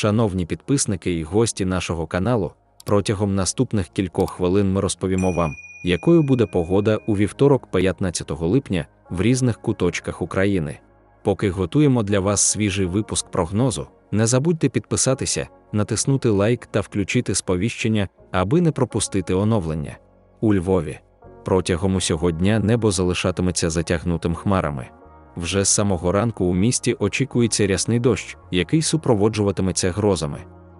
Шановні підписники і гості нашого каналу, протягом наступних кількох хвилин ми розповімо вам, якою буде погода у вівторок 15 липня в різних куточках України. Поки готуємо для вас свіжий випуск прогнозу, не забудьте підписатися, натиснути лайк та включити сповіщення, аби не пропустити оновлення. У Львові протягом усього дня небо залишатиметься затягнутим хмарами. Вже з самого ранку у місті очікується рясний дощ, який супроводжуватиметься грозами.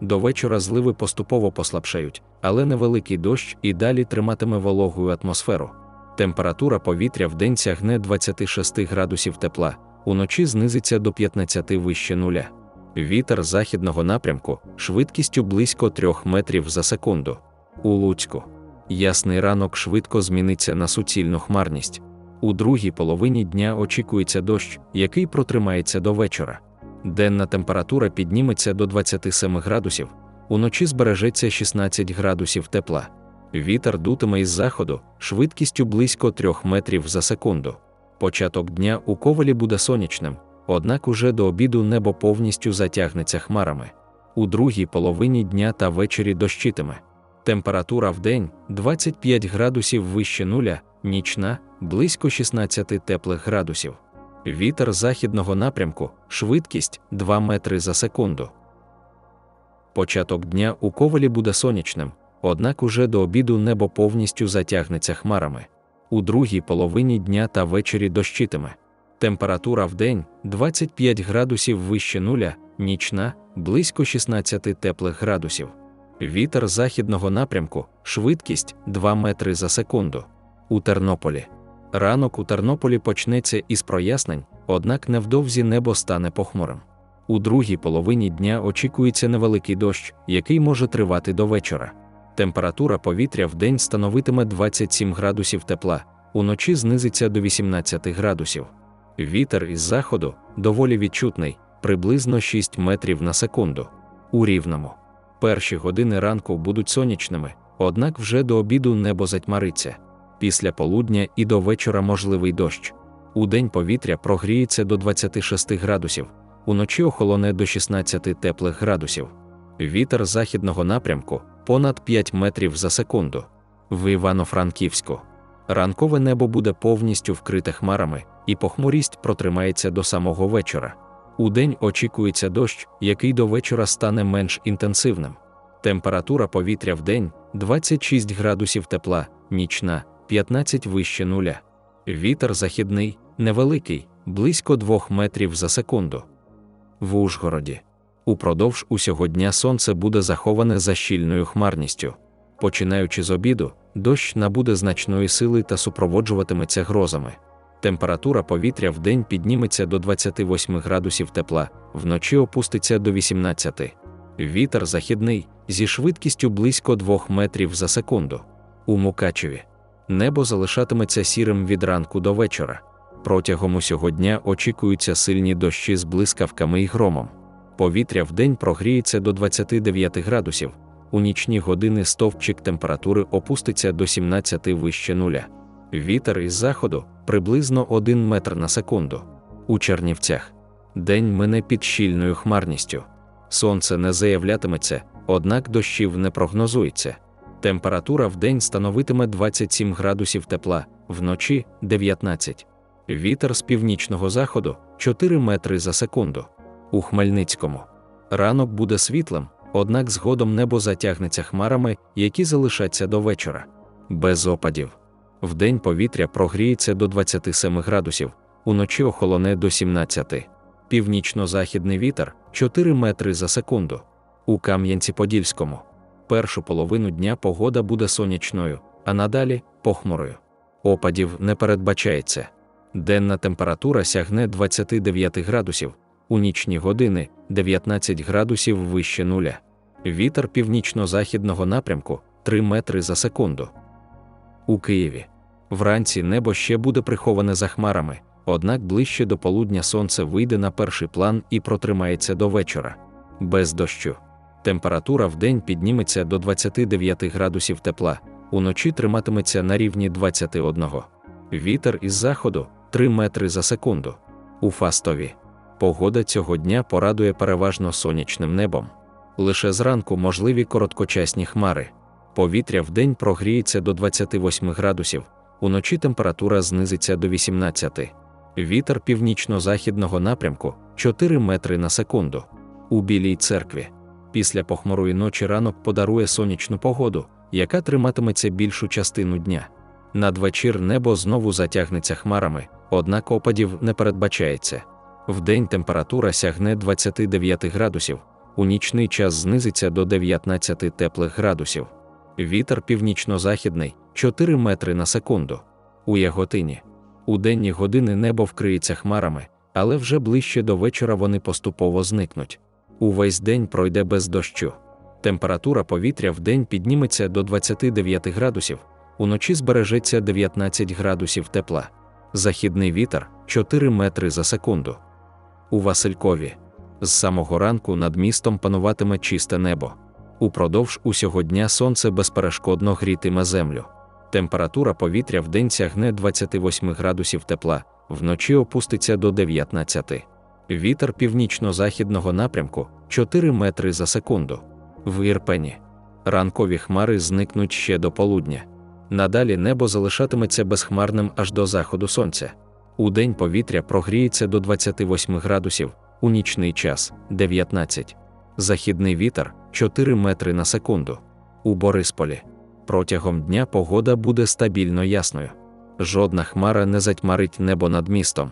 До вечора зливи поступово послабшають, але невеликий дощ і далі триматиме вологою атмосферу. Температура повітря в день сягне 26 градусів тепла, уночі знизиться до 15 вище нуля. Вітер західного напрямку швидкістю близько 3 метрів за секунду. У Луцьку. Ясний ранок швидко зміниться на суцільну хмарність. У другій половині дня очікується дощ, який протримається до вечора. Денна температура підніметься до 27 градусів, уночі збережеться 16 градусів тепла. Вітер дутиме із заходу швидкістю близько 3 метрів за секунду. Початок дня у ковалі буде сонячним, однак уже до обіду небо повністю затягнеться хмарами. У другій половині дня та ввечері дощитиме. Температура в день 25 градусів вище нуля, нічна близько 16 теплих градусів. Вітер західного напрямку, швидкість 2 метри за секунду. Початок дня у ковалі буде сонячним, однак уже до обіду небо повністю затягнеться хмарами. У другій половині дня та ввечері дощитиме. Температура в день 25 градусів вище нуля, нічна близько 16 теплих градусів. Вітер західного напрямку, швидкість 2 метри за секунду. У Тернополі. Ранок у Тернополі почнеться із прояснень, однак невдовзі небо стане похмурим. У другій половині дня очікується невеликий дощ, який може тривати до вечора. Температура повітря в день становитиме 27 градусів тепла, уночі знизиться до 18 градусів. Вітер із заходу доволі відчутний, приблизно 6 метрів на секунду. У рівному. Перші години ранку будуть сонячними, однак вже до обіду небо затьмариться. Після полудня і до вечора можливий дощ. У день повітря прогріється до 26 градусів, уночі охолоне до 16 теплих градусів. Вітер західного напрямку понад 5 метрів за секунду. В Івано-Франківську. Ранкове небо буде повністю вкрите хмарами, і похмурість протримається до самого вечора. У день очікується дощ, який до вечора стане менш інтенсивним. Температура повітря в день 26 градусів тепла, нічна 15 вище нуля. Вітер західний, невеликий, близько 2 метрів за секунду. В Ужгороді. Упродовж усього дня сонце буде заховане за щільною хмарністю. Починаючи з обіду, дощ набуде значної сили та супроводжуватиметься грозами. Температура повітря в день підніметься до 28 градусів тепла, вночі опуститься до 18. Вітер західний зі швидкістю близько 2 метрів за секунду. У Мукачеві. Небо залишатиметься сірим від ранку до вечора. Протягом усього дня очікуються сильні дощі з блискавками і громом. Повітря вдень прогріється до 29 градусів, у нічні години стовпчик температури опуститься до 17 вище нуля. Вітер із заходу приблизно 1 метр на секунду. У Чернівцях день мине під щільною хмарністю. Сонце не заявлятиметься, однак дощів не прогнозується. Температура в день становитиме 27 градусів тепла, вночі 19. Вітер з північного заходу 4 метри за секунду. У Хмельницькому ранок буде світлим, однак згодом небо затягнеться хмарами, які залишаться до вечора. Без опадів. Вдень повітря прогріється до 27 градусів, уночі охолоне до 17. Північно-західний вітер 4 метри за секунду. У Кам'янці-Подільському. Першу половину дня погода буде сонячною, а надалі похмурою. Опадів не передбачається. Денна температура сягне 29 градусів, у нічні години 19 градусів вище нуля. Вітер північно-західного напрямку 3 метри за секунду. У Києві. Вранці небо ще буде приховане за хмарами, однак ближче до полудня сонце вийде на перший план і протримається до вечора. Без дощу. Температура в день підніметься до 29 градусів тепла, уночі триматиметься на рівні 21. Вітер із заходу 3 метри за секунду. У Фастові. Погода цього дня порадує переважно сонячним небом. Лише зранку можливі короткочасні хмари. Повітря вдень прогріється до 28 градусів, уночі температура знизиться до 18. Вітер північно-західного напрямку 4 метри на секунду. У Білій церкві. Після похмурої ночі ранок подарує сонячну погоду, яка триматиметься більшу частину дня. Надвечір небо знову затягнеться хмарами, однак опадів не передбачається. Вдень температура сягне 29 градусів, у нічний час знизиться до 19 теплих градусів. Вітер північно-західний 4 метри на секунду. У Яготині. У денні години небо вкриється хмарами, але вже ближче до вечора вони поступово зникнуть. Увесь день пройде без дощу. Температура повітря в день підніметься до 29 градусів, уночі збережеться 19 градусів тепла. Західний вітер 4 метри за секунду. У Василькові. З самого ранку над містом пануватиме чисте небо. Упродовж усього дня сонце безперешкодно грітиме землю. Температура повітря в день сягне 28 градусів тепла, вночі опуститься до 19. Вітер північно-західного напрямку 4 метри за секунду. В Ірпені. Ранкові хмари зникнуть ще до полудня. Надалі небо залишатиметься безхмарним аж до заходу сонця. У день повітря прогріється до 28 градусів, у нічний час 19. Західний вітер 4 метри на секунду. У Борисполі. Протягом дня погода буде стабільно ясною. Жодна хмара не затьмарить небо над містом.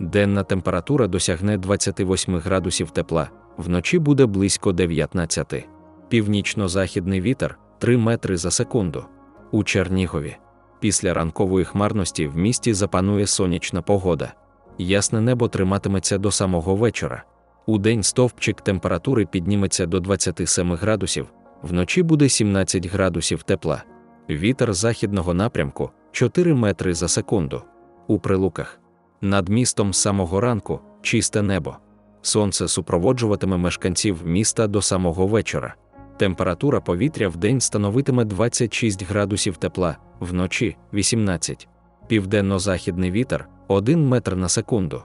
Денна температура досягне 28 градусів тепла, вночі буде близько 19. Північно-західний вітер 3 метри за секунду. У Чернігові. Після ранкової хмарності в місті запанує сонячна погода. Ясне небо триматиметься до самого вечора. У день стовпчик температури підніметься до 27 градусів, вночі буде 17 градусів тепла. Вітер західного напрямку 4 метри за секунду. У прилуках. Над містом з самого ранку чисте небо. Сонце супроводжуватиме мешканців міста до самого вечора. Температура повітря в день становитиме 26 градусів тепла, вночі 18. Південно-західний вітер 1 метр на секунду.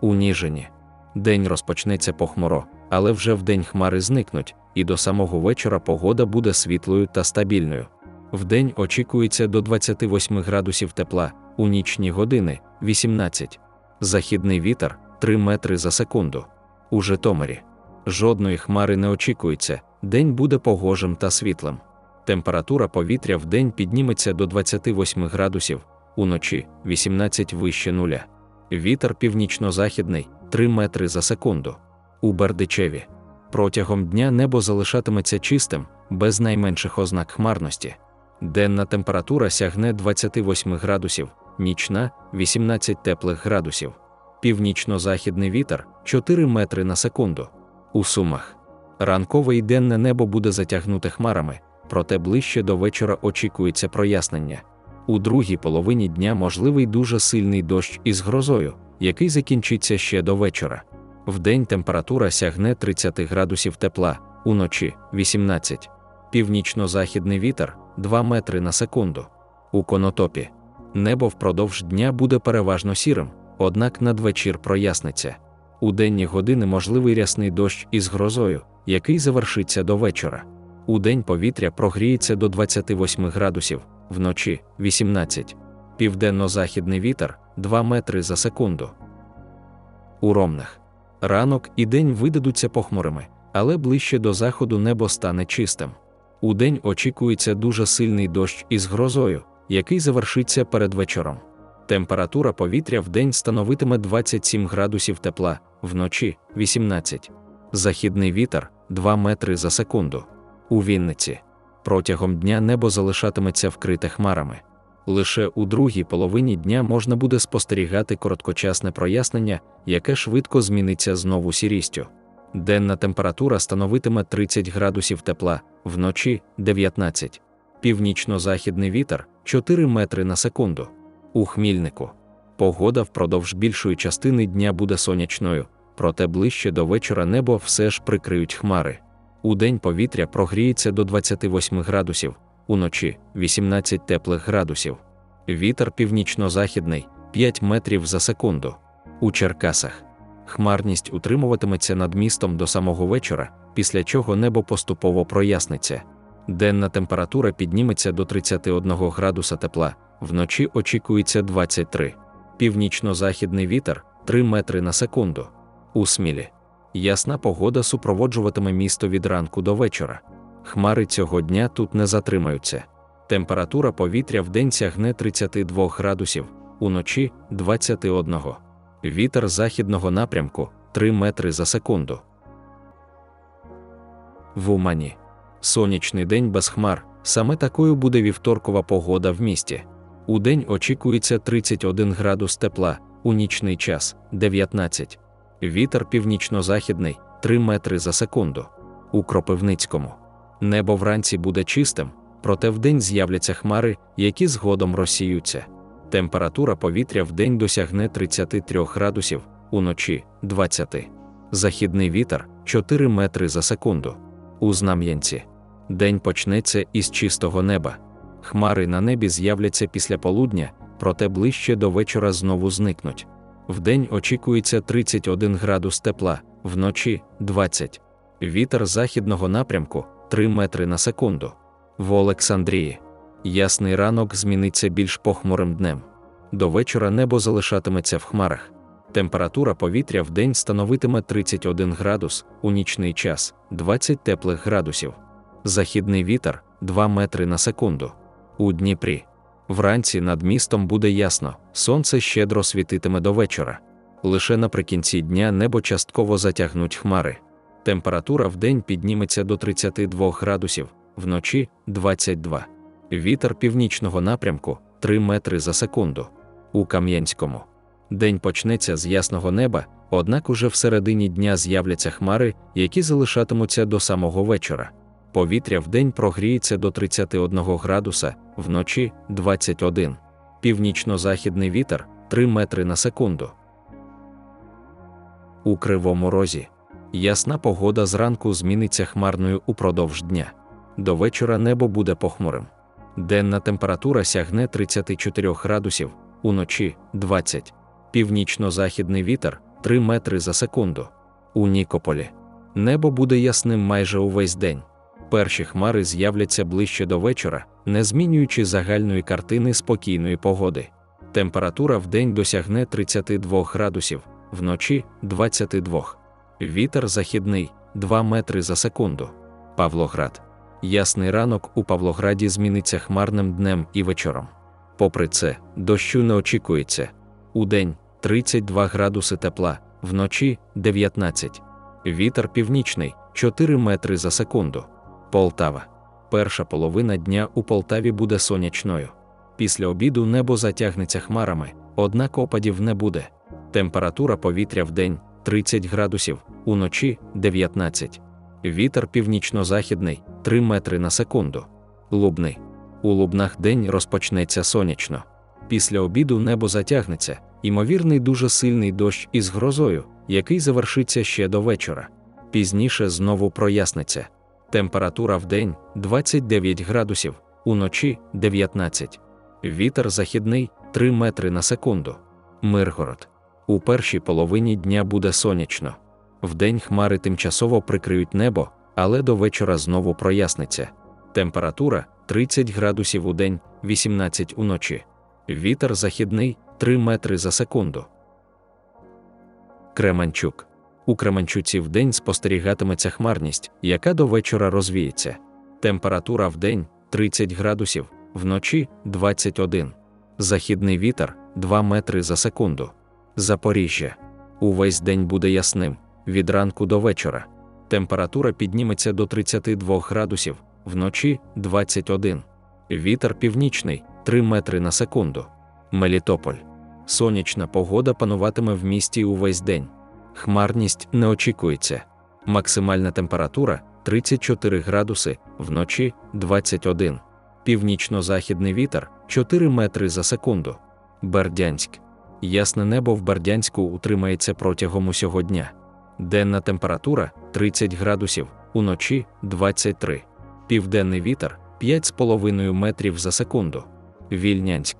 У Ніжині. День розпочнеться похмуро, але вже вдень хмари зникнуть, і до самого вечора погода буде світлою та стабільною. Вдень очікується до 28 градусів тепла, у нічні години 18. Західний вітер 3 метри за секунду. У Житомирі. Жодної хмари не очікується, день буде погожим та світлим. Температура повітря в день підніметься до 28 градусів, уночі 18 вище нуля. Вітер північно-західний 3 метри за секунду. У Бердичеві. Протягом дня небо залишатиметься чистим, без найменших ознак хмарності. Денна температура сягне 28 градусів, нічна 18 теплих градусів. Північно-західний вітер 4 метри на секунду. У Сумах. Ранкове і денне небо буде затягнуте хмарами, проте ближче до вечора очікується прояснення. У другій половині дня можливий дуже сильний дощ із грозою, який закінчиться ще до вечора. Вдень температура сягне 30 градусів тепла, уночі 18. Північно-західний вітер 2 метри на секунду. У конотопі. Небо впродовж дня буде переважно сірим, однак надвечір проясниться. У денні години можливий рясний дощ із грозою, який завершиться до вечора. У день повітря прогріється до 28 градусів, вночі 18. Південно-західний вітер 2 метри за секунду. У Ромнах. Ранок і день видадуться похмурими, але ближче до заходу небо стане чистим. У день очікується дуже сильний дощ із грозою, який завершиться перед вечором. Температура повітря в день становитиме 27 градусів тепла, вночі 18. Західний вітер 2 метри за секунду. У Вінниці. Протягом дня небо залишатиметься вкрите хмарами. Лише у другій половині дня можна буде спостерігати короткочасне прояснення, яке швидко зміниться знову сірістю. Денна температура становитиме 30 градусів тепла, вночі 19. Північно-західний вітер 4 метри на секунду. У Хмільнику. Погода впродовж більшої частини дня буде сонячною, проте ближче до вечора небо все ж прикриють хмари. У день повітря прогріється до 28 градусів, уночі 18 теплих градусів. Вітер північно-західний 5 метрів за секунду. У Черкасах. Хмарність утримуватиметься над містом до самого вечора, після чого небо поступово проясниться. Денна температура підніметься до 31 градуса тепла, вночі очікується 23. Північно-західний вітер 3 метри на секунду. У смілі. Ясна погода супроводжуватиме місто від ранку до вечора. Хмари цього дня тут не затримаються. Температура повітря в сягне 32 градусів, уночі 21. Вітер західного напрямку 3 метри за секунду. В Умані. Сонячний день без хмар. Саме такою буде вівторкова погода в місті. У день очікується 31 градус тепла, у нічний час 19. Вітер північно-західний 3 метри за секунду. У Кропивницькому. Небо вранці буде чистим, проте вдень з'являться хмари, які згодом розсіються. Температура повітря вдень досягне 33 градусів, уночі 20. Західний вітер 4 метри за секунду. У Знам'янці. День почнеться із чистого неба. Хмари на небі з'являться після полудня, проте ближче до вечора знову зникнуть. Вдень очікується 31 градус тепла, вночі 20. Вітер західного напрямку 3 метри на секунду. В Олександрії. Ясний ранок зміниться більш похмурим днем. До вечора небо залишатиметься в хмарах. Температура повітря в день становитиме 31 градус, у нічний час 20 теплих градусів. Західний вітер 2 метри на секунду. У Дніпрі. Вранці над містом буде ясно, сонце щедро світитиме до вечора. Лише наприкінці дня небо частково затягнуть хмари. Температура в день підніметься до 32 градусів, вночі 22. Вітер північного напрямку 3 метри за секунду. У Кам'янському. День почнеться з ясного неба, однак уже всередині дня з'являться хмари, які залишатимуться до самого вечора. Повітря в день прогріється до 31 градуса, вночі 21. Північно-західний вітер 3 метри на секунду. У Кривому розі. Ясна погода зранку зміниться хмарною упродовж дня. До вечора небо буде похмурим. Денна температура сягне 34 градусів, уночі 20. Північно-західний вітер 3 метри за секунду. У Нікополі. Небо буде ясним майже увесь день. Перші хмари з'являться ближче до вечора, не змінюючи загальної картини спокійної погоди. Температура в день досягне 32 градусів, вночі 22. Вітер західний 2 метри за секунду. Павлоград. Ясний ранок у Павлограді зміниться хмарним днем і вечором. Попри це, дощу не очікується. У день 32 градуси тепла, вночі 19. Вітер північний 4 метри за секунду. Полтава. Перша половина дня у Полтаві буде сонячною. Після обіду небо затягнеться хмарами, однак опадів не буде. Температура повітря в день 30 градусів, уночі 19. Вітер північно-західний 3 метри на секунду. Лубний. У Лубнах день розпочнеться сонячно. Після обіду небо затягнеться, ймовірний дуже сильний дощ із грозою, який завершиться ще до вечора. Пізніше знову проясниться. Температура в день 29 градусів, уночі 19. Вітер західний 3 метри на секунду. Миргород. У першій половині дня буде сонячно. Вдень хмари тимчасово прикриють небо, але до вечора знову проясниться. Температура 30 градусів у день, 18 уночі. Вітер західний 3 метри за секунду. Кременчук. У Кременчуці вдень спостерігатиметься хмарність, яка до вечора розвіється. Температура в день 30 градусів, вночі 21. Західний вітер 2 метри за секунду. Запоріжжя. Увесь день буде ясним, від ранку до вечора. Температура підніметься до 32 градусів, вночі 21. Вітер північний 3 метри на секунду. Мелітополь. Сонячна погода пануватиме в місті увесь день. Хмарність не очікується. Максимальна температура 34 градуси, вночі 21. Північно-західний вітер 4 метри за секунду. Бердянськ. Ясне небо в Бердянську утримається протягом усього дня. Денна температура 30 градусів, уночі 23. Південний вітер 5,5 метрів за секунду. Вільнянськ.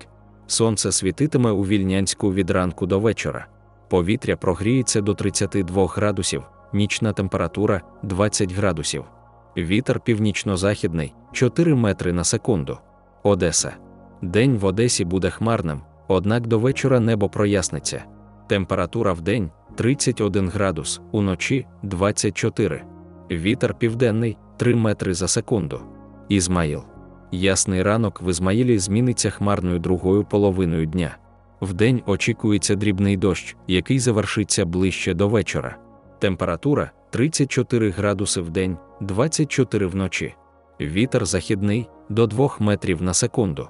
Сонце світитиме у Вільнянську від ранку до вечора. Повітря прогріється до 32 градусів, нічна температура 20 градусів. Вітер північно-західний 4 метри на секунду. Одеса. День в Одесі буде хмарним, однак до вечора небо проясниться. Температура в день 31 градус, уночі 24. Вітер південний 3 метри за секунду. Ізмаїл. Ясний ранок в Ізмаїлі зміниться хмарною другою половиною дня. Вдень очікується дрібний дощ, який завершиться ближче до вечора. Температура 34 градуси в день, 24 вночі. Вітер західний до 2 метрів на секунду.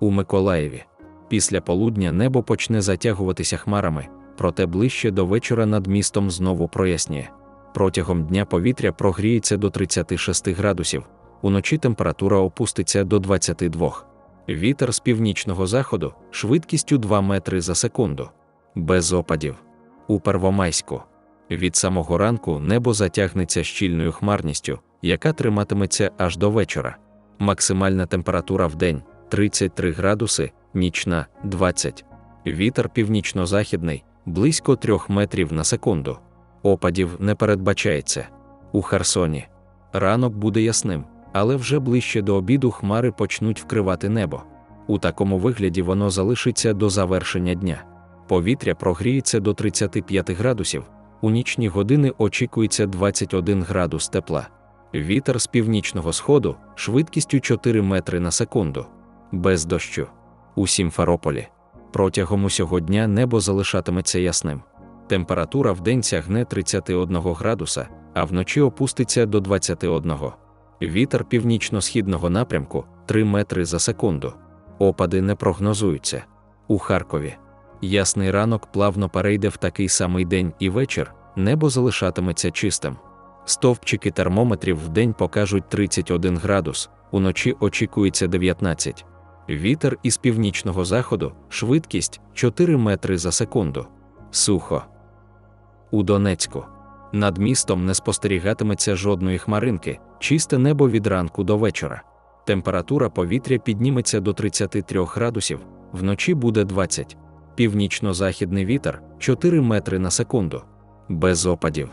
У Миколаєві. Після полудня небо почне затягуватися хмарами, проте ближче до вечора над містом знову проясніє. Протягом дня повітря прогріється до 36 градусів, уночі температура опуститься до 22. Вітер з північного заходу швидкістю 2 метри за секунду. Без опадів. У Первомайську. Від самого ранку небо затягнеться щільною хмарністю, яка триматиметься аж до вечора. Максимальна температура в день 33 градуси, нічна 20. Вітер північно-західний близько 3 метрів на секунду. Опадів не передбачається. У Херсоні. Ранок буде ясним, але вже ближче до обіду хмари почнуть вкривати небо. У такому вигляді воно залишиться до завершення дня. Повітря прогріється до 35 градусів, у нічні години очікується 21 градус тепла. Вітер з північного сходу швидкістю 4 метри на секунду. Без дощу. У Сімферополі. Протягом усього дня небо залишатиметься ясним. Температура в день сягне 31 градуса, а вночі опуститься до 21. Вітер північно-східного напрямку 3 метри за секунду. Опади не прогнозуються. У Харкові. Ясний ранок плавно перейде в такий самий день і вечір, небо залишатиметься чистим. Стовпчики термометрів в день покажуть 31 градус, уночі очікується 19. Вітер із північного заходу, швидкість 4 метри за секунду. Сухо. У Донецьку. Над містом не спостерігатиметься жодної хмаринки, чисте небо від ранку до вечора. Температура повітря підніметься до 33 градусів, вночі буде 20. Північно-західний вітер 4 метри на секунду. Без опадів.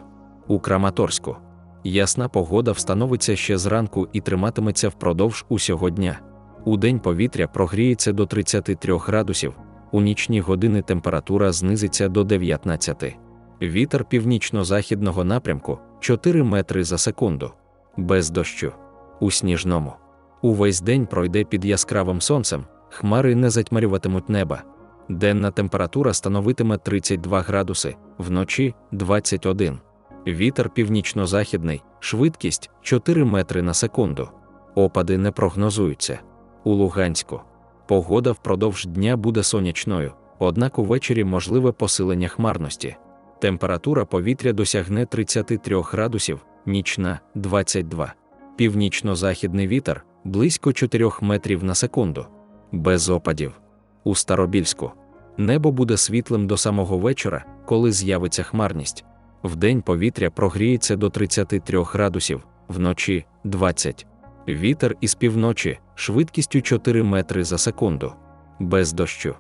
У Краматорську. Ясна погода встановиться ще зранку і триматиметься впродовж усього дня. У день повітря прогріється до 33 градусів, у нічні години температура знизиться до 19. Вітер північно-західного напрямку 4 метри за секунду. Без дощу. У сніжному. Увесь день пройде під яскравим сонцем, хмари не затьмарюватимуть неба. Денна температура становитиме 32 градуси, вночі 21. Вітер північно-західний, швидкість 4 метри на секунду. Опади не прогнозуються. У Луганську. Погода впродовж дня буде сонячною, однак увечері можливе посилення хмарності. Температура повітря досягне 33 градусів, нічна 22. Північно-західний вітер близько 4 метрів на секунду. Без опадів. У Старобільську. Небо буде світлим до самого вечора, коли з'явиться хмарність. Вдень повітря прогріється до 33 градусів, вночі 20. Вітер із півночі швидкістю 4 метри за секунду. Без дощу.